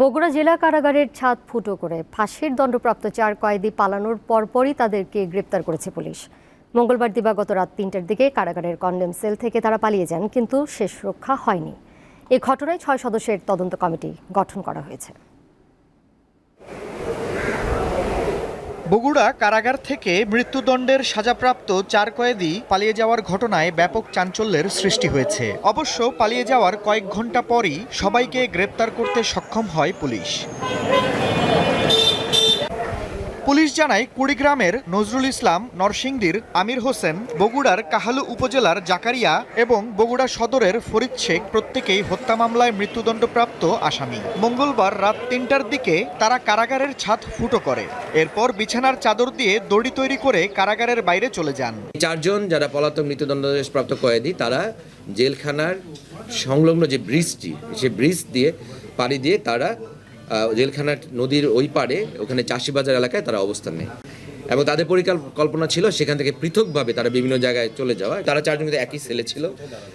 বগুড়া জেলা কারাগারের ছাদ ফুটো করে ফাঁসির দণ্ডপ্রাপ্ত চার কয়েদি পালানোর পরপরই তাদেরকে গ্রেপ্তার করেছে পুলিশ। মঙ্গলবার দিবাগত রাত তিনটার দিকে কারাগারের কন্ডেম সেল থেকে তারা পালিয়ে যান, কিন্তু শেষ রক্ষা হয়নি। এ ঘটনায় ছয় সদস্যের তদন্ত কমিটি গঠন করা হয়েছে। বগুড়া কারাগার থেকে মৃত্যুদণ্ডের সাজাপ্রাপ্ত চার কয়েদি পালিয়ে যাওয়ার ঘটনায় ব্যাপক চাঞ্চল্যের সৃষ্টি হয়েছে। অবশ্য পালিয়ে যাওয়ার কয়েক ঘণ্টা পরই সবাইকে গ্রেপ্তার করতে সক্ষম হয় পুলিশ। পুলিশ জানায় কুড়িগ্রামের নজরুল ইসলাম নরসিংদীর আমির হোসেন বগুড়ার কাহালু উপজেলার জাকারিয়া এবং বগুড়া সদরের ফরিদ শেখ প্রত্যেকেই হত্যা মামলায় মৃত্যুদণ্ডপ্রাপ্ত আসামি। মঙ্গলবার রাত তিনটার দিকে তারা কারাগারের ছাদ ফুটো করে। এরপর বিছানার চাদর দিয়ে দড়ি তৈরি করে কারাগারের বাইরে চলে যান। চারজন যারা পলাতক মৃত্যুদণ্ডপ্রাপ্ত কয়েদি, তারা জেলখানার সংলগ্ন যে ব্রিজটি, সে ব্রিজ দিয়ে, পাড়ি দিয়ে তারা আহ, জেলখানার নদীর ওই পারে ওখানে চাষিবাজার এলাকায় তারা অবস্থান নেয়। এবং তাদের পরিকল্পনা ছিল সেখান থেকে পৃথকভাবে তারা বিভিন্ন জায়গায় চলে যাওয়া। তারা চারজন একই সেলে ছিল।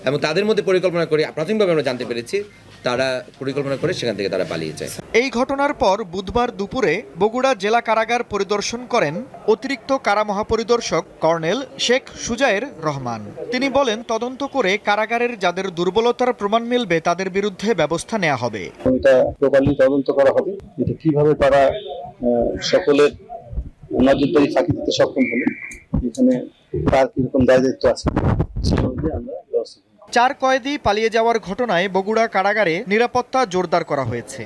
এবং তাদের মধ্যে পরিকল্পনা করে প্রাথমিকভাবে আমরা জানতে পেরেছি তারা পরিকল্পনা করে সেখান থেকে তারা পালিয়ে যায় এই ঘটনার পর বুধবার দুপুরে বগুড়া জেলা কারাগার পরিদর্শন করেন অতিরিক্ত কারা মহাপরিদর্শক কর্নেল শেখ সুজায়ের রহমান তিনি বলেন তদন্ত করে কারাগারের যাদের দুর্বলতার প্রমাণ মিলবে তাদের বিরুদ্ধে ব্যবস্থা নেওয়া হবে এটা প্রপারলি তদন্ত করা হবে এটা কীভাবে তারা সকলের নজরদারি ফাঁকি দিতে সক্ষম হলো এখানে কার কীরকম দায় দায়িত্ব আছে আমরা। চার কয়েদি পালিয়ে যাওয়ার ঘটনায় বগুড়া কারাগারে নিরাপত্তা জোরদার করা হয়েছে।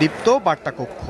দীপ্ত বার্তা কক্ষ